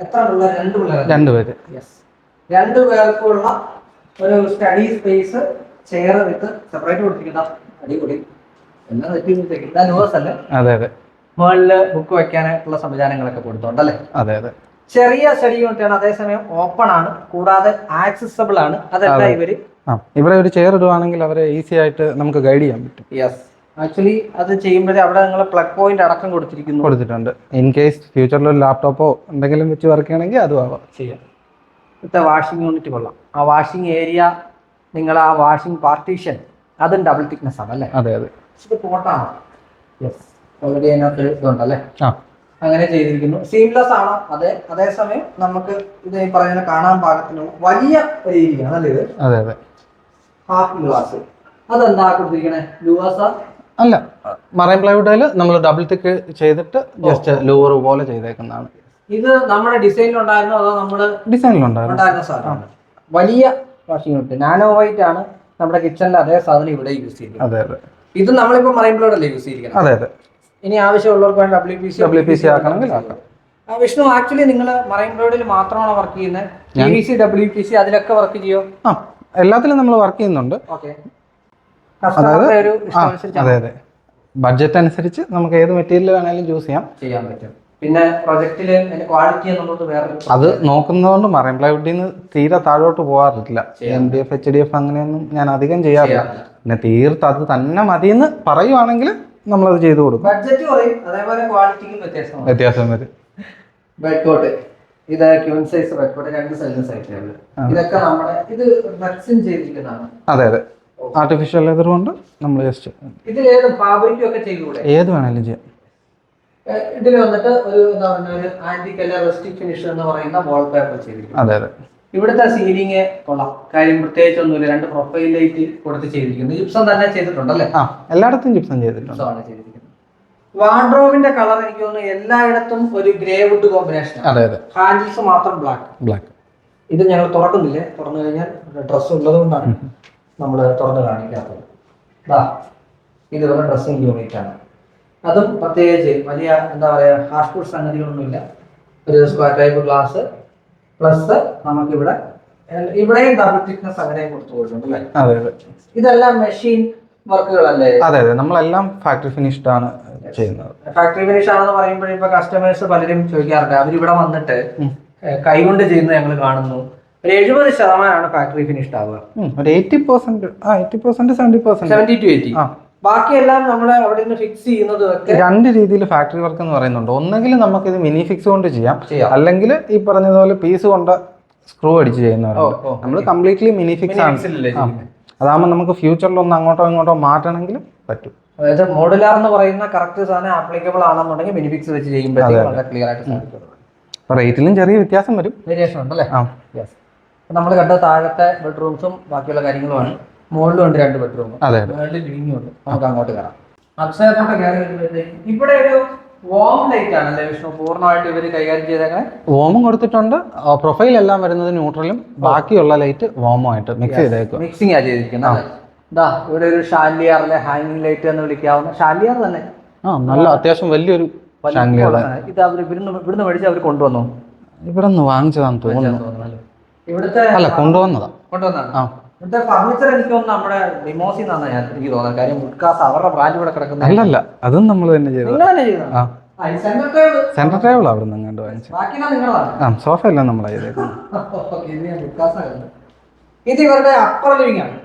എത്ര പിള്ളേർ? രണ്ട് പിള്ളേർ. രണ്ടുപേര് യെസ് രണ്ട് പേർക്കുള്ള ഒരു study space chair with separate കൊടുത്തിരിക്കുന്ന അടിപൊളി. എല്ലാം തെറ്റി അല്ലേ അതെ അതെ. മുകളിൽ ബുക്ക് വെക്കാനായിട്ടുള്ള സംവിധാനങ്ങളൊക്കെ കൊടുത്തോണ്ടല്ലേ അതെ അതെ. ചെറിയ സ്റ്റഡി യൂണിറ്റ് ആണ് അതേസമയം ഓപ്പൺ ആണ് കൂടാതെ ആക്സസബിൾ ആണ്. അതെല്ലാം ഇവർ? ഇവിടെ ഒരു ചെയർ ഇടുവാണെങ്കിൽ അവരെ ഈസി ആയിട്ട് നമുക്ക് ഗൈഡ് ചെയ്യാൻ പറ്റും. യെസ് ആക്ച്വലി അത് ചെയ്യുമ്പോഴേ അവിടെ നിങ്ങൾ പ്ലഗ് പോയിന്റ് അടക്കം കൊടുത്തിരിക്കുന്നു. കൊടുത്തിട്ടുണ്ട്. ഇൻ കേസ് ഫ്യൂച്ചറിൽ ഒരു ലാപ്ടോപ്പോ എന്തെങ്കിലും വെച്ച് വർക്ക് ചെയ്യണമെങ്കിൽ അതും ആവാം. ചെയ്യാം. ഇവിടുത്തെ വാഷിംഗ് യൂണിറ്റ് കൊള്ളാം. ആ വാഷിംഗ് ഏരിയ നിങ്ങൾ ആ വാഷിംഗ് പാർട്ടീഷൻ അതും ഡബിൾ തിക്നെസ് ആണ് അല്ലേ? അതെ അതെ. ഇത് പോട്ടാണ്. യെസ് ഓൾറെഡി അതിനകത്ത് ഇതുണ്ടല്ലേ ആ. അങ്ങനെ ചെയ്തിരിക്കുന്നു. സീംലെസ് ആണ്. അതെ അതേസമയം നമുക്ക് ഇത് ഈ പറയുന്ന കാണാൻ പാകത്തിനുള്ള വലിയ ഏരിയ ആണല്ലേ ഇത്? അതെ അതെ. ഹാഫ് ഗ്ലാസ് അതെന്താ കൊടുത്തിരിക്കണേ? ലൂവാസ അല്ല മറൈൻ പ്ലൈവുഡിൽ നമ്മൾ ഡബിൾ തിക്ക് ചെയ്തിട്ട് ജസ്റ്റ് ലൂവർ പോലെ ചെയ്തേക്കുന്നതാണ്. ഇത് നമ്മുടെ ഡിസൈനിൽ ഉണ്ടായിരുന്നോ അതോ നമ്മൾ ഡിസൈനിലുണ്ടായിരുന്നു. സാധനമാണ്? വലിയ വാഷിംഗ് യൂണിറ്റ് നാനോ വൈറ്റ് ആണ് നമ്മുടെ കിച്ചണിലെ അതേ സാധനം ഇവിടെ യൂസ് ചെയ്യുന്നത് അതെ അതെ. ഇത് നമ്മളിപ്പോ മറൈൻ പ്ലൈവുഡ് അല്ലേ യൂസ് ചെയ്തിരിക്കുന്നത് അതെ അതെ. ഇനി ആവശ്യമുള്ളവർക്ക് വേണ്ടി W P C W P C ആക്കണമെങ്കിൽ ആക്കാം. വിഷ്ണു ആക്ച്വലി നിങ്ങൾ മറൈൻ റോഡിൽ മാത്രമാണോ വർക്ക് ചെയ്യുന്നത്? ഡബ്ല്യു പി സി അതിലൊക്കെ വർക്ക് ചെയ്യോ? ആ എല്ലാത്തിലും നമ്മൾ വർക്ക് ചെയ്യുന്നുണ്ട്. അതെ അതെ. ബഡ്ജറ്റ് അനുസരിച്ച് നമുക്ക് ഏത് മെറ്റീരിയൽ വേണമെങ്കിലും ചൂസ് ചെയ്യാം. ചെയ്യാൻ പറ്റും. പിന്നെ പ്രൊജക്റ്റിൽ ക്വാളിറ്റി എന്നുള്ളത് വേറെ അത് നോക്കുന്നതുകൊണ്ട് മറൈൻ പ്ലൈവുഡിൽ നിന്ന് തീരെ താഴോട്ട് പോകാറില്ല M D F H D F അങ്ങനെയൊന്നും ഞാൻ അധികം ചെയ്യാറില്ല. പിന്നെ തീർത്ത് അത് തന്നെ മതിയെന്ന് പറയുവാണെങ്കിൽ നമ്മളത് ചെയ്തു കൊടുക്കും. ബഡ്ജറ്റ് കുറയും. അതേപോലെ ക്വാളിറ്റിക്കും വ്യത്യാസം വരും. ബെഡ് കോട്ട് ഇത് ക്യൂൺ സൈസ് ബെഡ് കോട്ട് രണ്ട് സൈസ് ഇതൊക്കെ നമ്മുടെ ഇത് ചെയ്തിരിക്കുന്നതാണ്. അതെ അതെ. ആർട്ടിഫിഷ്യൽ ലെതർ കൊണ്ട് നമ്മൾ ജസ്റ്റ് ഇതിൽ ഏത് ഫാബ്രിക്കും ഒക്കെ ചെയ്തുകൂടെ? ഏത് വേണമെങ്കിലും ചെയ്യാം. ഇതിൽ വന്നിട്ട് ഒരു എന്താ പറയുക ഒരു ആന്റി കലർ റെസ്റ്റിക് ഫിനിഷ് എന്ന് പറയുന്ന വാൾ പേപ്പർ ചെയ്തിരിക്കും അതെ അതെ. ഇവിടുത്തെ സീലിംഗ് കൊള്ളാം. കാര്യം പ്രത്യേകിച്ച് ഒന്നുമില്ല രണ്ട് പ്രൊഫൈൽ ലൈറ്റ് കൊടുത്ത് ചെയ്തിരിക്കുന്നു. ജിപ്സം തന്നെ ചെയ്തിട്ടുണ്ടല്ലേ ആ എല്ലായിടത്തും ജിപ്സം ചെയ്തിട്ടുണ്ട്. ജിപ്സമാണ് ചെയ്തിരിക്കുന്നത്. വാർഡ്രോബിന്റെ കളർ എനിക്ക് തോന്നുന്നു എല്ലായിടത്തും ഒരു ഗ്രേ വുഡ് കോമ്പിനേഷൻ അതെ അതെ. ഹാൻഡിൽസ് മാത്രം ബ്ലാക്ക് ബ്ലാക്ക് ഇത് ഞങ്ങൾ തുറക്കുന്നില്ലേ? തുറന്നു കഴിഞ്ഞാൽ ഡ്രസ്സ് ഉള്ളത് കൊണ്ടാണ് നമ്മൾ തുറന്നു കാണിക്കാത്തത്. ഇത് പറഞ്ഞ ഡ്രസ്സിംഗ് യൂണിറ്റ് ആണ്. അതും പ്രത്യേകിച്ച് വലിയ എന്താ പറയുക ഹാർഷ് ഫുഡ് സംഗതികളൊന്നുമില്ല. ഒരു സ്ക്വയർ ടൈപ്പ് ഗ്ലാസ് പ്ലസ് നമുക്കിവിടെ ഇവിടെ ഇവിടെയും ഡബിൾ തിക്നെസ് അങ്ങനെയും കൊടുത്തു കൊടുക്കുന്നുണ്ട് അതെ അതെ. ഇതെല്ലാം മെഷീൻ വർക്കുകളല്ലേ അതെ അതെ. നമ്മളെല്ലാം ഫാക്ടറി ഫിനിഷ്ഡ് ആണ് ചെയ്യുന്നത്. ഫാക്ടറി ഫിനിഷ് ആണെന്ന് പറയുമ്പോൾ ഇപ്പൊ കസ്റ്റമേഴ്സ് പലരും ചോദിക്കാറുണ്ട്. അവർ ഇവിടെ വന്നിട്ട് കൈകൊണ്ട് ചെയ്യുന്നത് ഞങ്ങൾ കാണുന്നു. ഒരു എഴുപത് ശതമാനമാണ് ഫാക്ടറി ഫിനിഷ്ഡ് ആവുക. ഒരു എയ്റ്റി പെർസെന്റ് ആ eighty percent seventy percent seventy to eighty ആ. ബാക്കിയെല്ലാം നമ്മൾ അവിടെ നിന്ന് ഫിക്സ് ചെയ്യുന്നത് രണ്ട് രീതിയിൽ ഫാക്ടറി വർക്ക് എന്ന് പറയുന്നുണ്ട്. ഒന്നെങ്കിൽ നമുക്ക് ഇത് മിനി ഫിക്സ് കൊണ്ട് ചെയ്യാം. അല്ലെങ്കിൽ ഈ പറഞ്ഞതുപോലെ പീസ് കൊണ്ട് സ്ക്രൂ അടിച്ച് ചെയ്യുന്നവരുണ്ട്. നമ്മൾ കംപ്ലീറ്റ്ലി മിനി ഫിക്സ് ആണ്. അതാകുമ്പോൾ നമുക്ക് ഫ്യൂച്ചറിൽ ഒന്ന് അങ്ങോട്ടോ ഇങ്ങോട്ടോ മാറ്റണമെങ്കിലും പറ്റും. അതായത് മോഡുലാർ എന്ന് പറയുന്ന കറക്റ്റ് സാധനം ആപ്ലിക്കബിൾ ആണെന്നുണ്ടെങ്കിൽ മിനിഫിക്സ് വെച്ച് ചെയ്യുമ്പോഴത്തേക്കും ക്ലിയർ ആയിട്ട് റേറ്റിലും ചെറിയ വ്യത്യാസം വരും. വ്യത്യാസം ഉണ്ടല്ലേ? ആ. നമ്മൾ കണ്ട താഴത്തെ ബെഡ്റൂംസും ബാക്കിയുള്ള കാര്യങ്ങളുമാണ്. മുകളിലും ഉണ്ട് രണ്ട് ബെഡ്റൂം അതെ അതെ. മുകളിൽ ലിവിംഗും ഉണ്ട്. നമുക്ക് അങ്ങോട്ട് കയറാം അക്ഷയത്തോട്ട് കയറി വരുമ്പോഴത്തേക്കും ഇവിടെ ഒരു വാം ലൈറ്റ് ആണല്ലേ വിഷ്ണു? പൂർണമായിട്ട് ഇവർ കൈകാര്യം വോമും കൊടുത്തിട്ടുണ്ട്. പ്രൊഫൈൽ എല്ലാം വരുന്നത് ന്യൂട്രലും ബാക്കിയുള്ള ലൈറ്റ് വോമും ആയിട്ട് മിക്സ് ചെയ്തേക്കും മിക്സിംഗ് ആ ചെയ്തിരിക്കുന്നത് ഇതാ ഇവിടെ ഒരു ഷാലിയാറിലെ ഹാങ്ങിങ് ലൈറ്റ് എന്ന് വിളിക്കാവുന്ന ഷാലിയാർ തന്നെ. ആ നല്ല അത്യാവശ്യം വലിയൊരു ഇത് അവർ ഇവിടുന്ന് ഇവിടുന്ന് മേടിച്ച് അവർ കൊണ്ടുവന്നു. ഇവിടെ നിന്ന് വാങ്ങിച്ചതാണെന്ന് തോന്നുന്നു ഇവിടുത്തെ അല്ല കൊണ്ടുവന്നതാ. കൊണ്ടുവന്നതാണ് ആ. ഇവിടുത്തെ ഫർണിച്ചർ എനിക്ക് തോന്നുന്നു നമ്മുടെ ഡിമോസി എന്നാണ് ഞാൻ എനിക്ക് തോന്നുന്നത്. കാര്യം വുഡ്കാസ് അവരുടെ ബ്രാൻഡ് ഇവിടെ കിടക്കുന്നത് അല്ലല്ല അതും നമ്മൾ തന്നെ ചെയ്തത്. നിങ്ങൾ തന്നെ ചെയ്തതാണ് ആ. ആ, ഈ center table. സെൻട്രൽ ടേബിൾ അവിടെ നിന്ന് അങ്ങോട്ട് വാങ്ങിച്ചു ബാക്കിയെല്ലാം നിങ്ങളാണ്. ആ സോഫ എല്ലാം നമ്മളാണ് ചെയ്തേക്കുന്നത് ഓക്കേ, ഇത് ഞാൻ വുഡ്കാസ് ആയിരുന്നു. ഇത് ഇവരുടെ അപ്പർ ലിവിംഗ് ആണ്.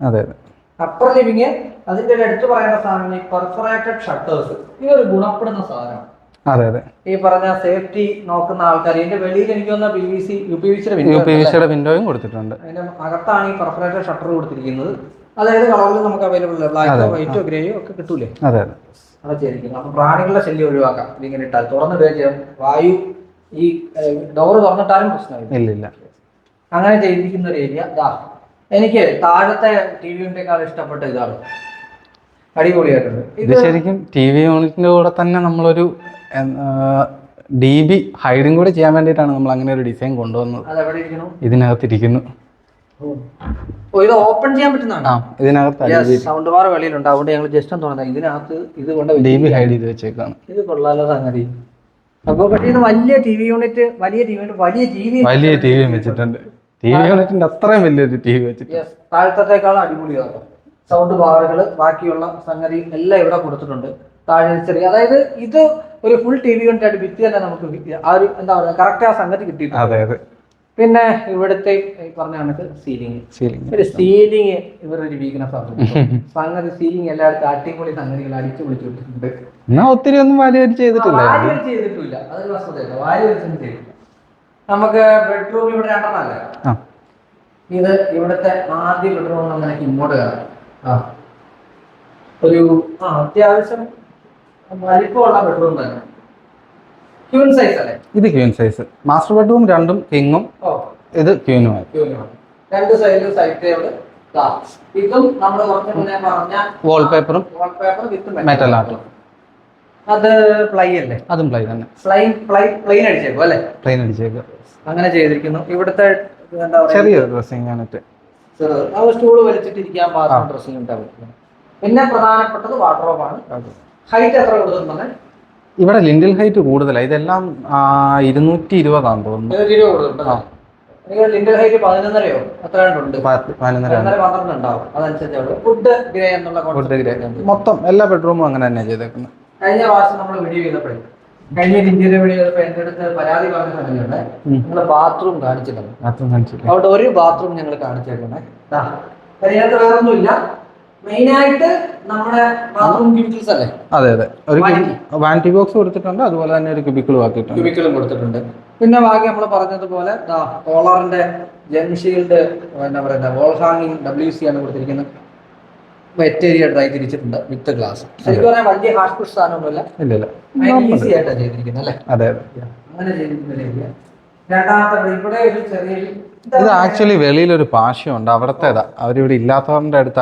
അതെ അതെ. അപ്പർ ലിവിംഗ് അതിന്റെ ഒരു എടുത്തു പറയേണ്ട സാധനം ഈ പെർഫറേറ്റഡ് ഷട്ടേഴ്സ് ഇതൊരു ഗുണപ്പെടുന്ന സാധനമാണ് അതെ അതെ. ഈ പറഞ്ഞ സേഫ്റ്റി നോക്കുന്ന ആൾക്കാർ ഇതിന്റെ വെളിയിൽ എനിക്ക് വന്ന P V C U P V സിയുടെ യു പി വി സിയുടെ വിൻഡോയും കൊടുത്തിട്ടുണ്ട്. അതിന്റെ അകത്താണ് ഈ പെർഫറേറ്റഡ് ഷട്ടർ കൊടുത്തിരിക്കുന്നത്. അതായത് കളറിൽ നമുക്ക് അവൈലബിൾ ബ്ലാക്കോ വൈറ്റോ ഗ്രേയോ ഒക്കെ കിട്ടൂലേ? അതെ അതെ. ചെയ്തിരിക്കുന്നത് അപ്പൊ പ്രാണികളുടെ ശല്യം ഒഴിവാക്കാം. ഇതിങ്ങനെ ഇട്ടാൽ തുറന്നിടുകയും ചെയ്യാം. വായു ഈ ഡോറ് തുറന്നിട്ടാലും പ്രശ്നമില്ല. ഇല്ല ഇല്ല. അങ്ങനെ ചെയ്തിരിക്കുന്ന ഒരു ഏരിയ ദാ എനിക്ക് താഴത്തെ ടി വിയുടെക്കാൾ ഇഷ്ടപ്പെട്ട ഇതാണ്. അടിപൊളിയായിട്ടുണ്ട്. ഇത് ശരിക്കും ടി വി യൂണിറ്റിന്റെ കൂടെ തന്നെ നമ്മളൊരു ഡി ബി ഹൈഡും കൂടെ ചെയ്യാൻ വേണ്ടിയിട്ടാണ് നമ്മൾ അങ്ങനെ ഒരു ഡിസൈൻ കൊണ്ടുവന്നത്. ഇതിനകത്തിരിക്കുന്നു. ഇത് ഓപ്പൺ ചെയ്യാൻ പറ്റുന്നതാണ്. ഇതിനകത്ത് സൗണ്ട് ബാർ വെളിയിലുണ്ട്. അതുകൊണ്ട് ഞങ്ങൾ ജസ്റ്റ് ഒന്ന് തുറന്നത്. ഇതിനകത്ത് ഇത് കൊണ്ട് ഡി ബി ഹൈഡ് ചെയ്ത് വെച്ചേക്കാണ്. ഇത് കൊള്ളാലോ സംഗതി. അപ്പോൾ പക്ഷേ ഇത് വലിയ ടി വി യൂണിറ്റ് വലിയ ടി വി വലിയ ടി വി വലിയ ടി വി വെച്ചിട്ടുണ്ട്. ടി വി യൂണിറ്റിന്റെ അത്രയും വലിയൊരു ടി വി വെച്ചിട്ടുണ്ട്. താഴത്തേക്കാളും അടിപൊളിയാണ് സൗണ്ട് ബാറുകൾ ബാക്കിയുള്ള സംഗതി എല്ലാം ഇവിടെ കൊടുത്തിട്ടുണ്ട്. താഴെ ചെറിയ അതായത് ഇത് ഒരു ഫുൾ ടി വി യൂണിറ്റ് ആയിട്ട് വിറ്റ് തന്നെ നമുക്ക് ആ ഒരു എന്താ പറയുക കറക്റ്റ് ആ സംഗതി കിട്ടിയിട്ടുണ്ട്. അതെ അതെ. പിന്നെ ഇവിടുത്തെ പറഞ്ഞ കണക്ക് സീലിംഗ് ഒരു സീലിംഗ് ഇവരൊരു വീക്ക്നെസ് ആണ് സംഗതി. സീലിംഗ് എല്ലായിടത്തും അടിപൊളി സംഗതികൾ അടിച്ചു എന്നാ ഒത്തിരി ഒന്നും വലിയ ചെയ്തിട്ടില്ല. വാരി ചെയ്തിട്ടില്ല. അതൊരു വസ്തുതയല്ല. വാരി വലിച്ചൊന്നും ചെയ്തിട്ടില്ല. നമുക്ക് ബെഡ്റൂം ഇവിടെ രണ്ടെണ്ണല്ലേ ഇത് ഇവിടുത്തെ ആദ്യ ബെഡ്റൂം ഇങ്ങോട്ട് കയറാം ഒരു ആ അത്യാവശ്യം വലിപ്പമുള്ള ബെഡ്റൂം തന്നെ. ക്യൂൻ സൈസ് അല്ലേ? ഇത് ക്യൂൻ സൈസ് മാസ്റ്റർ ബെഡ്റൂം രണ്ടും കിങ്ങും ഇത് ക്യൂനുമായി ക്യൂനുമാണ് രണ്ട് സൈഡിലും സൈഡ് ടേബിൾ ഇതും നമ്മൾ കുറച്ച് മുന്നേ പറഞ്ഞ വാൾപേപ്പറും വാൾപേപ്പറും വിത്ത് മെറ്റൽ ആർട്ടും അത് പ്ലൈ അല്ലേ? അതും പ്ലൈ തന്നെ. പ്ലൈൻ പ്ലൈ പ്ലെയിൻ അടിച്ചേക്കും അല്ലേ? പ്ലെയിൻ അടിച്ചേക്കും. അങ്ങനെ ചെയ്തിരിക്കുന്നു. ഇവിടുത്തെ ചെറിയ ഡ്രസ്സിംഗ് ആണ് ചെറുത് ആ സ്റ്റൂൾ വലിച്ചിട്ടിരിക്കാൻ പാകം ഡ്രസ്സിംഗ് ഉണ്ടാവും പിന്നെ പ്രധാനപ്പെട്ടത് വാർഡ്രോബാണ് ഹൈറ്റ് എത്ര കൊടുത്തിട്ടുണ്ടെന്ന് ഇവിടെ ലിൻഡിൽ ഹൈറ്റ് കൂടുതലാണ് ഇതെല്ലാം ഇരുന്നൂറ്റി ഇരുപതാണ് തോന്നുന്നു. ലിൻഡൽ ഹൈറ്റ് പതിനൊന്നരയോ? എത്ര ഉണ്ട് പന്ത്രണ്ട് ഉണ്ടാവും വുഡ് ഗ്രേ എന്നുള്ള ഗ്രേ മൊത്തം എല്ലാ ബെഡ്റൂമും അങ്ങനെ തന്നെയാണ് ചെയ്തേക്കുന്നത് കഴിഞ്ഞ പ്രാവശ്യം നമ്മൾ വീഡിയോ ചെയ്തപ്പോഴേ കഴിഞ്ഞ ഇന്ത്യയിലെ വീഡിയോ ചെയ്തപ്പോൾ എന്റെ അടുത്ത് പരാതി പറഞ്ഞ. നിങ്ങൾ ബാത്റൂം കാണിച്ചിട്ടുണ്ട്. അവിടെ ഒരു ബാത്റൂം ഞങ്ങൾ കാണിച്ചേക്കണേ അതിനകത്ത് വേറൊന്നുമില്ല. അതെ അതെ. ഒരു. വാനിറ്റി ബോക്സ് കൊടുത്തിട്ടുണ്ട്. അതുപോലെ തന്നെ ഒരു ക്യൂബിക്കിളും ആക്കിയിട്ടുണ്ട് ക്യൂബിക്കിളും കൊടുത്തിട്ടുണ്ട്. പിന്നെ ബാക്കി നമ്മൾ പറഞ്ഞതുപോലെ കോളറിന്റെ ജെൻഷീൽഡ് എന്താ പറയുക വോൾ ഹാങ്ങിങ് ഡബ്ല്യു സി ആണ് കൊടുത്തിരിക്കുന്നത്. ബാറ്റേരിയ ഡ്രൈ തിരിച്ചിട്ടുണ്ട് വിത്ത് ഗ്ലാസ് ശരിക്കും പറഞ്ഞാൽ വലിയ ഹാർഡ് പുഷ് സാധനമൊന്നുമില്ല ഈസി ആയിട്ടാണ് ചെയ്തിരിക്കുന്നത് അല്ലേ? അതെ അതെ. അങ്ങനെ ഏരിയ രണ്ടാമത്തെ ഇവിടെ ഒരു ചെറിയൊരു ഇത് ആക്ച്വലി വെളിയിൽ ഒരു പാശയുണ്ട് അവിടത്തേതാ. അവരിവിടെ ഇല്ലാത്തവരുടെ അടുത്ത്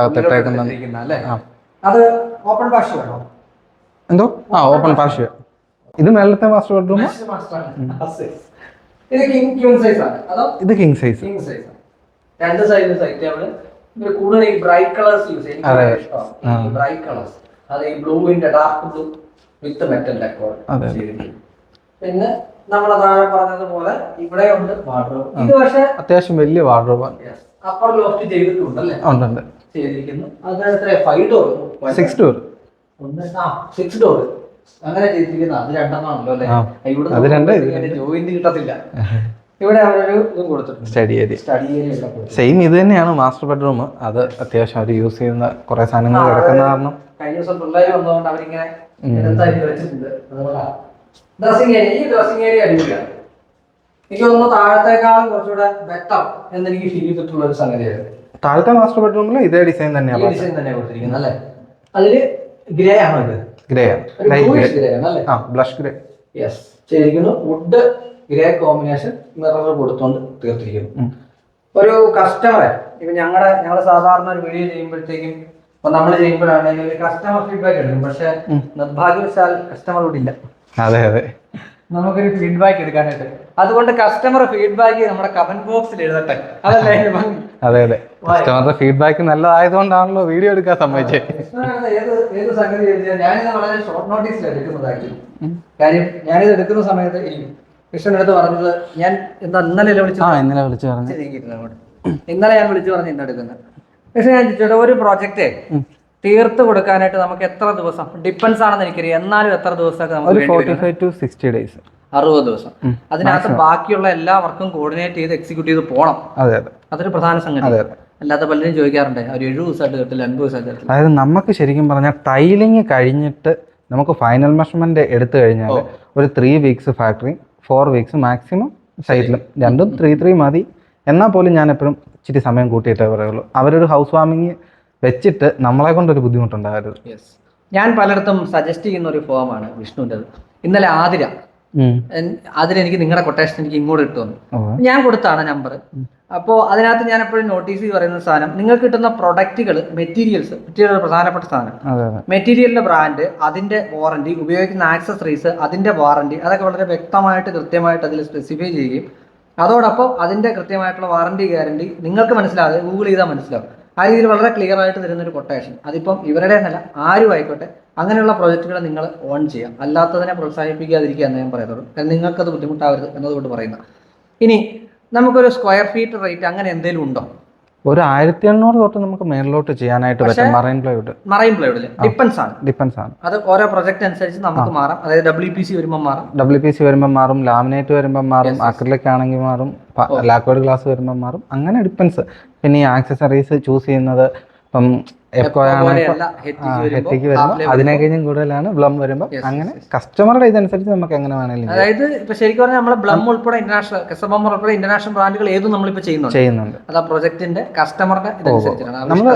ആ. അത് ഓപ്പൺ ഭാഷ എന്തോ? ആ ഓപ്പൺ പാഷ്യ ഇത് മേളത്തെ മാസ്റ്റർ ബെഡ്റൂം ഇത് കിങ് സൈസ് ആണ്. അതോ? ഇത് കിങ് സൈസ് കിങ് സൈസ് രണ്ട് ടേബിൾ ഇവർ കൂടുതൽ ഈ ബ്രൈറ്റ് കളേഴ്സ് യൂസ് ചെയ്യും. ബ്രൈറ്റ് കളേഴ്സ് അത് ഈ ബ്ലൂവിന്റെ dark blue with metal decor അതെ. പിന്നെ നമ്മളെ താഴെ പറഞ്ഞതുപോലെ ഇവിടെ ഉണ്ട് വാർഡ്രോബ് ഇത് പക്ഷേ അത്യാവശ്യം വലിയ വാർഡ്രോബ് വാർഡ്രോബാണ് അപ്പർ ലോഫ്റ്റ് ചെയ്തിട്ടുണ്ട് അല്ലേ? ഉണ്ട് ചെയ്തിരിക്കുന്നു. അത് എത്ര ഫൈവ് ഡോർ സിക്സ് ഡോർ ഒന്ന് ആ സിക്സ് ഡോർ അങ്ങനെ ചെയ്തിരിക്കുന്നത് അത് രണ്ടെണ്ണമാണല്ലോ അല്ലേ? ഇവിടെ അത് രണ്ട് ജോയിന്റ് കിട്ടത്തില്ല. ഇവിടെ അവരൊരു ഇതും കൊടുത്തിട്ടുണ്ട്. Study area study area same ഇത് തന്നെയാണ് മാസ്റ്റർ ബെഡ്റൂം അത് അത്യാവശ്യം അവർ യൂസ് ചെയ്യുന്ന കുറെ സാധനങ്ങൾ കിടക്കുന്ന കാരണം. കഴിഞ്ഞ ദിവസം പിള്ളേർ വന്നതുകൊണ്ട് അവരിങ്ങനെ വെച്ചിട്ടുണ്ട്. ഡ്രസ്സിംഗ് ഏരിയ ഈ ഡ്രസ്സിങ് ഏരിയ അടിപൊളിയാണ് എനിക്ക് തോന്നുന്നു താഴത്തേക്കാളും കുറച്ചുകൂടെ ബെറ്റർ എന്ന് എനിക്ക് ഫീൽ ചെയ്തിട്ടുള്ള ഒരു സംഗതിയായിരുന്നു. താഴത്തെ മാസ്റ്റർ ബെഡ്റൂമിൽ ഇതേ ഡിസൈൻ തന്നെയാണ് ഡിസൈൻ തന്നെ കൊടുത്തിരിക്കുന്നത് അല്ലേ? അതിൽ ഗ്രേ ആണ് ഇത് ഗ്രേ ആണ്. ആ ബ്ലഷ് ഗ്രേ യെസ് ചെയ്തിരിക്കുന്നു. വുഡ് ഗ്രേ കോമ്പിനേഷൻ മിറർ കൊടുത്തുകൊണ്ട് തീർത്തിരിക്കുന്നു. ഒരു കസ്റ്റമറെ ഇപ്പൊ ഞങ്ങളുടെ ഞങ്ങൾ സാധാരണ ഒരു വീഡിയോ ചെയ്യുമ്പോഴത്തേക്കും ഇപ്പൊ നമ്മൾ ചെയ്യുമ്പോഴാണെങ്കിൽ ഒരു കസ്റ്റമർ ഫീഡ്ബാക്ക് എടുക്കും. പക്ഷെ നിർഭാഗ്യവശാൽ കസ്റ്റമർ ഇവിടെ ഇല്ല. അതെ അതെ. നമുക്കൊരു ഫീഡ്ബാക്ക് എടുക്കാനായിട്ട്. അതുകൊണ്ട് കസ്റ്റമർ ഫീഡ്ബാക്ക് നമ്മുടെ കമന്റ് ബോക്സിൽ എഴുതട്ടെ. അതല്ലേ? അതെ അതെ. കസ്റ്റമറുടെ ഫീഡ്ബാക്ക് നല്ലതായതുകൊണ്ടാണല്ലോ വീഡിയോ എടുക്കാൻ സമ്മതിച്ചത് ഏത് ഏത് സംഗതി ഞാനിത് വളരെ ഷോർട്ട് നോട്ടീസിൽ എടുക്കുന്നതായിരിക്കും കാര്യം ഞാനിത് എടുക്കുന്ന സമയത്ത് കൃഷ്ണൻ അടുത്ത് പറഞ്ഞത് ഞാൻ എന്താ ഇന്നലെ വിളിച്ചു ആ ഇന്നലെ വിളിച്ചു പറഞ്ഞു. ഇന്നലെ ഞാൻ വിളിച്ചു പറഞ്ഞു ഇന്ന് എടുക്കുന്നത്. പക്ഷെ ഞാൻ ചോദിച്ചോട്ടെ ഒരു പ്രോജക്റ്റ് തീർത്ത് കൊടുക്കാനായിട്ട് നമുക്ക് എത്ര ദിവസം? ഡിപ്പെൻസ് ആണെന്ന് എനിക്കറിയാം. എന്നാലും എത്ര ദിവസമൊക്കെ നമുക്ക് ഡേയ്സ് അറുപത് ദിവസം. അതിനകത്ത് ബാക്കിയുള്ള എല്ലാ വർക്കും കോർഡിനേറ്റ് ചെയ്ത് എക്സിക്യൂട്ട് ചെയ്ത് പോകണം അതെ അതെ. അതൊരു പ്രധാന സംഗതി. അല്ലാത്ത പലരും ചോദിക്കാറുണ്ട് ഒരു എഴുപത് ദിവസമായിട്ട് കിട്ടില്ല അൻപത് ദിവസമായിട്ട് അതായത് നമുക്ക് ശരിക്കും പറഞ്ഞാൽ ടൈലിംഗ് കഴിഞ്ഞിട്ട് നമുക്ക് ഫൈനൽ മെഷർമെന്റ് എടുത്തു കഴിഞ്ഞാൽ ഒരു three weeks factory four weeks maximum സൈറ്റിലും രണ്ടും ത്രീ ത്രീ മതി. എന്നാൽ പോലും ഞാൻ എപ്പോഴും ഇച്ചിരി സമയം കൂട്ടിയിട്ടേ പറയുള്ളൂ അവരൊരു ഹൗസ് വാമിങ് വെച്ചിട്ട് നമ്മളെ കൊണ്ടൊരു ബുദ്ധിമുട്ടുണ്ടാകരുത്. യെസ് ഞാൻ പലയിടത്തും സജസ്റ്റ് ചെയ്യുന്ന ഒരു ഫോമാണ് വിഷ്ണുവിന്റെ ഇന്നലെ ആതിര. എനിക്ക് അതിലെനിക്ക് നിങ്ങളുടെ കൊട്ടേഷൻ എനിക്ക് ഇങ്ങോട്ട് കിട്ടുമെന്ന് തന്നു. ഞാൻ കൊടുത്താണ് നമ്പർ അപ്പോൾ അതിനകത്ത് ഞാൻ എപ്പോഴും നോട്ടീസ് ചെയ്ത് പറയുന്ന സാധനം നിങ്ങൾക്ക് കിട്ടുന്ന പ്രൊഡക്റ്റുകൾ മെറ്റീരിയൽസ് മെറ്റീരിയൽ പ്രധാനപ്പെട്ട സാധനം. മെറ്റീരിയലിന്റെ ബ്രാൻഡ് അതിന്റെ വാറണ്ടി ഉപയോഗിക്കുന്ന ആക്സസറീസ് അതിന്റെ വാറണ്ടി അതൊക്കെ വളരെ വ്യക്തമായിട്ട് കൃത്യമായിട്ട് അതിൽ സ്പെസിഫൈ ചെയ്യുകയും അതോടൊപ്പം അതിന്റെ കൃത്യമായിട്ടുള്ള വാറണ്ടി ഗ്യാരണ്ടി നിങ്ങൾക്ക് മനസ്സിലാവാതെ ഗൂഗിൾ ചെയ്താൽ മനസ്സിലാവും. ആ രീതിയിൽ വളരെ ക്ലിയർ ആയിട്ട് തരുന്ന ഒരു കൊട്ടേഷൻ അതിപ്പം ഇവരുടെ എന്നല്ല ആരും ആയിക്കോട്ടെ അങ്ങനെയുള്ള പ്രോജക്റ്റുകൾ നിങ്ങൾ ഓൺ ചെയ്യാം അല്ലാത്തതിനെ പ്രോത്സാഹിപ്പിക്കാതിരിക്കുക എന്ന് ഞാൻ പറയുന്നുള്ളൂ കാരണം നിങ്ങൾക്കത് ബുദ്ധിമുട്ടാവരുത് എന്നതുകൊണ്ട് പറയുന്ന. ഇനി നമുക്കൊരു സ്ക്വയർ ഫീറ്റ് റേറ്റ് അങ്ങനെ എന്തെങ്കിലും ഉണ്ടോ? ഒരു ആയിരത്തി എണ്ണൂറ് തൊട്ട് നമുക്ക് മേളിലോട്ട് ചെയ്യാനായിട്ട് പറ്റും. Marine plywood. മറൈൻ പ്ലൈവുഡിൽ ഡിപ്പെൻസ് ആണ്. ഡിപ്പെൻസ് ആണ്. അത് ഓരോ പ്രൊജക്ട് അനുസരിച്ച് നമുക്ക് മാറാം. അതായത് ഡബ്ല്യു പി സി വരുമ്പോൾ മാറും. ഡബ്ല്യു പി സി വരുമ്പോൾ മാറും ലാമിനേറ്റ് വരുമ്പോൾ മാറും അക്രിലിക് ആണെങ്കിൽ മാറും ലാക്വേഡ് ഗ്ലാസ് വരുമ്പോൾ മാറും. അങ്ങനെ ഡിപ്പെൻസ്. പിന്നെ ഈ ആക്സസറീസ് ചൂസ് ചെയ്യുന്നത് ഇപ്പം പോലെയല്ല ഹെറ്റിക്ക് വരുമ്പോൾ കൂടുതലാണ് ബ്ലം വരുമ്പോൾ അങ്ങനെ കസ്റ്റമറുടെ ഇതനുസരിച്ച് നമുക്ക് എങ്ങനെ വേണമെങ്കിലും. അതായത് ഇപ്പൊ ശരിക്കും പറഞ്ഞാൽ നമ്മളെ ബ്ലം ഉൾപ്പെടെ ഇന്റർനാഷണൽ കസ്റ്റമർ ഉൾപ്പെടെ ഇന്റർനാഷണൽ ബ്രാൻഡുകൾ ഏതും നമ്മളിപ്പോ ചെയ്യുന്നുണ്ട്. ചെയ്യുന്നുണ്ട്. അത് ആ പ്രൊജക്ടിന്റെ കസ്റ്റമറുടെ നമ്മൾ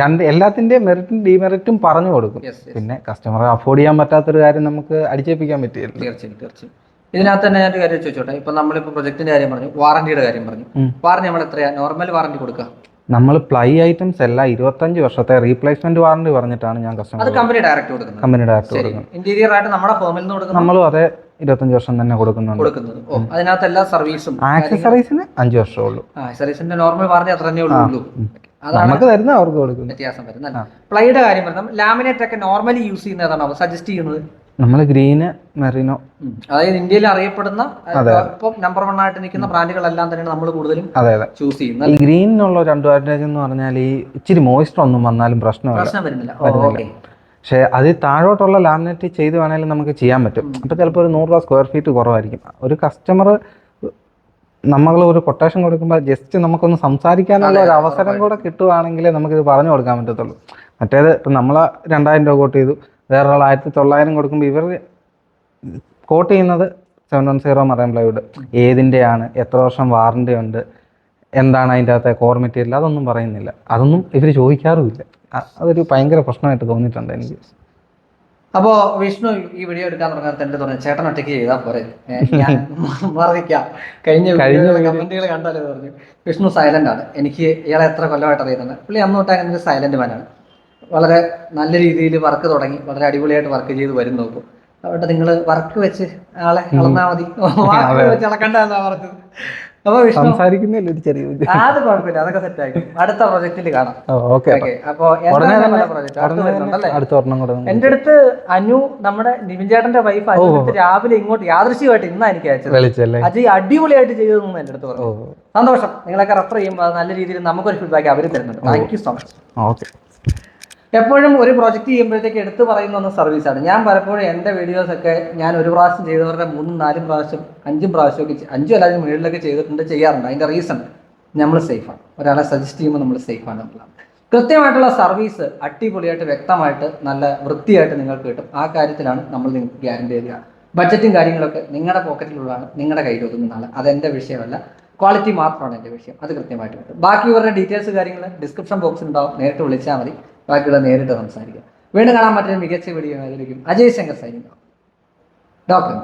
രണ്ട് എല്ലാത്തിന്റെയും മെറിറ്റും ഡിമെറിറ്റും പറഞ്ഞു കൊടുക്കും. പിന്നെ കസ്റ്റമറെ അഫോർഡ് ചെയ്യാൻ പറ്റാത്തൊരു കാര്യം നമുക്ക് അടിച്ചേൽപ്പിക്കാൻ പറ്റില്ല തീർച്ചയായും തീർച്ചയായും. ഇതിനകത്ത് തന്നെ ഞാൻ ഒരു കാര്യം ചോദിച്ചോട്ടെ? ഇപ്പൊ നമ്മളിപ്പോ പ്രൊജക്ടിന്റെ കാര്യം പറഞ്ഞു വാറണ്ടിയുടെ കാര്യം പറഞ്ഞു. വാറന്റി വാറണ്ടി നമ്മൾ എത്രയാ നോർമൽ വാറണ്ടി കൊടുക്കുക നമ്മൾ പ്ലൈ ഐറ്റംസ് എല്ലാം ഇരുപത്തഞ്ച് വർഷത്തെ റീപ്ലേസ്മെന്റ് വാറണ്ടി പറഞ്ഞിട്ടാണ് ഞാൻ കസ്റ്റമർ കമ്പനി ഡയറക്റ്റ് കൊടുക്കുന്നത്. കമ്പനി ഡയറക്ടർ ശരി. കൊടുക്കുന്നത്. ഇന്റീരിയർ ആയിട്ട് നമ്മുടെ ഫോമിൽ നിന്ന് കൊടുക്കുന്ന നമ്മളും അതേ ഇരുപത്തഞ്ച് വർഷം തന്നെ കൊടുക്കുന്നുണ്ട്. കൊടുക്കുന്നത് അതിനകത്ത് എല്ലാ സർവീസും ആക്സസറീസിന് അഞ്ച് വർഷമേ ഉള്ളൂ. ആ സർവീസിന്റെ നോർമൽ വാറണ്ടി അത്ര തന്നെ ഉള്ളൂ. നമുക്ക് തരുന്ന അവർക്ക് കൊടുക്കും വ്യത്യാസം വരുന്ന പ്ലൈയുടെ കാര്യം പറഞ്ഞാൽ ലാമിനേറ്റ് ഒക്കെ നോർമലി യൂസ് ചെയ്യുന്നതാണ് സജസ്റ്റ് ചെയ്യുന്നത്? നമ്മൾ ഗ്രീന് മെറിനോ. അതായത് ഇന്ത്യയിൽ അറിയപ്പെടുന്ന ഇപ്പം നമ്പർ വൺ ആയിട്ട് നിൽക്കുന്ന ബ്രാൻഡുകളെല്ലാം തന്നെയാണ് നമ്മൾ കൂടുതലും അതെ അതെ. ചൂസ് ചെയ്യുന്നത് ഈ ഗ്രീനിനുള്ള ഒരു അഡ്വാന്റേജ് എന്ന് പറഞ്ഞാൽ ഈ ഇച്ചിരി മോയിസ്റ്റർ ഒന്നും വന്നാലും പ്രശ്നമില്ല. പ്രശ്നം വരുന്നില്ല. പക്ഷേ അത് താഴോട്ടുള്ള ലാമിനേറ്റ് ചെയ്ത് വേണമെങ്കിലും നമുക്ക് ചെയ്യാൻ പറ്റും. അപ്പോൾ ചിലപ്പോൾ ഒരു നൂറ് രൂപ സ്ക്വയർ ഫീറ്റ് കുറവായിരിക്കും. ഒരു കസ്റ്റമർ നമ്മൾ ഒരു കൊട്ടേഷൻ കൊടുക്കുമ്പോൾ ജസ്റ്റ് നമുക്കൊന്ന് സംസാരിക്കാനുള്ള ഒരു അവസരം കൂടെ കിട്ടുവാണെങ്കിൽ നമുക്കിത് പറഞ്ഞു കൊടുക്കാൻ പറ്റത്തുള്ളൂ. മറ്റേത് ഇപ്പം നമ്മൾ രണ്ടായിരം രൂപ കോട്ട് ചെയ്തു. വേറൊരാൾ ആയിരത്തി തൊള്ളായിരം കൊടുക്കുമ്പോൾ ഇവർ കോട്ട് ചെയ്യുന്നത് seven one zero marine plywood ഏതിന്റെയാണ് എത്ര വർഷം വാറണ്ടി ഉണ്ട്? എന്താണ് അതിന്റെ അകത്തെ കോർ മെറ്റീരിയൽ അതൊന്നും പറയുന്നില്ല. അതൊന്നും ഇവർ ചോദിക്കാറുമില്ല. അതൊരു ഭയങ്കര പ്രശ്നമായിട്ട് തോന്നിയിട്ടുണ്ട് എനിക്ക്. അപ്പോ വിഷ്ണു ഈ വീഡിയോ എടുക്കാൻ തുടങ്ങാൻ തന്നെ തോന്നുന്നു ചേട്ടൻ ഒറ്റയ്ക്ക് ചെയ്താൽ പോരെ. ഞാൻ മറിയിക്കാം കഴിഞ്ഞ കമന്റുകൾ കണ്ടാലേ പറഞ്ഞു. വിഷ്ണു സൈലന്റ് ആണ്. എനിക്ക് ഇയാളെ എത്ര കൊല്ലമായിട്ട് അറിയുന്നുണ്ട്. പുള്ളി അന്ന് തൊട്ട് അങ്ങനെ സൈലന്റ് മാനാണ് വളരെ നല്ല രീതിയിൽ വർക്ക് തുടങ്ങി. വളരെ അടിപൊളിയായിട്ട് വർക്ക് ചെയ്ത് വരുന്നു നോക്കും അതുകൊണ്ട് നിങ്ങൾ വർക്ക് വെച്ച് ആളെ അളന്നാ മതി. വെച്ച് അളക്കണ്ട എന്നാ പറഞ്ഞത്. അപ്പൊ സംസാരിക്കുന്നില്ല ഒരു ചെറിയ. അത് കുഴപ്പമില്ല. അതൊക്കെ സെറ്റ് ആയി. അടുത്ത പ്രൊജക്റ്റിൽ കാണാം. അപ്പൊ എന്റെ അടുത്ത് അനു നമ്മുടെ നിവിൻ ചേട്ടന്റെ വൈഫ് അനു രാവിലെ ഇങ്ങോട്ട് യാദൃശ്യമായിട്ട് ഇന്നാ എനിക്ക് അയച്ചത്. അജയ് അടിപൊളിയായിട്ട് ചെയ്തതെന്ന് എന്റെ അടുത്ത് പറഞ്ഞു. സന്തോഷം. നിങ്ങളൊക്കെ റെഫർ ചെയ്യുമ്പോൾ നല്ല രീതിയിൽ നമുക്കൊരു ഫീഡ്ബാക്ക് അവർ തരുന്നുണ്ട്. Thank you so much okay. എപ്പോഴും ഒരു പ്രോജക്റ്റ് ചെയ്യുമ്പോഴത്തേക്ക് എടുത്തു പറയുന്ന ഒന്ന് സർവീസാണ് ഞാൻ പലപ്പോഴും എന്റെ വീഡിയോസൊക്കെ ഞാൻ ഒരു പ്രാവശ്യം ചെയ്തവരുടെ മൂന്നും നാലും പ്രാവശ്യം അഞ്ചും പ്രാവശ്യമൊക്കെ അഞ്ചും അല്ലാതെ മുകളിലൊക്കെ ചെയ്തിട്ടുണ്ട് ചെയ്യാറുണ്ട്. അതിന്റെ റീസൺ നമ്മൾ സേഫാണ് ഒരാളെ സജസ്റ്റ് ചെയ്യുമ്പോൾ നമ്മൾ സേഫാണ് എന്നുള്ളതാണ്. കൃത്യമായിട്ടുള്ള സർവീസ് അടിപൊളിയായിട്ട് വ്യക്തമായിട്ട് നല്ല വൃത്തിയായിട്ട് നിങ്ങൾക്ക് കിട്ടും. ആ കാര്യത്തിലാണ് നമ്മൾ നിങ്ങൾക്ക് ഗ്യാരണ്ടി തരിക ബഡ്ജറ്റും കാര്യങ്ങളൊക്കെ നിങ്ങളുടെ പോക്കറ്റിലുള്ളതാണ് നിങ്ങളുടെ കയ്യിൽ ഒതുങ്ങുന്നതാണ്. അതെന്റെ വിഷയമല്ല. ക്വാളിറ്റി മാത്രമാണ് എന്റെ വിഷയം. അത് കൃത്യമായിട്ട് കിട്ടും. ബാക്കി ഇവരുടെ ഡീറ്റെയിൽസ് കാര്യങ്ങൾ ഡിസ്ക്രിപ്ഷൻ ബോക്സിൽ ഉണ്ടാവും. നേരിട്ട് വിളിച്ചാൽ മതി. ബാക്കിയുള്ള നേരിട്ട് സംസാരിക്കാം. വീണ്ടും കാണാൻ പറ്റുന്ന മികച്ച വീഡിയോ ആയിരിക്കും അജയ് ശങ്കർ സൈനിക. ഡോക്ടർ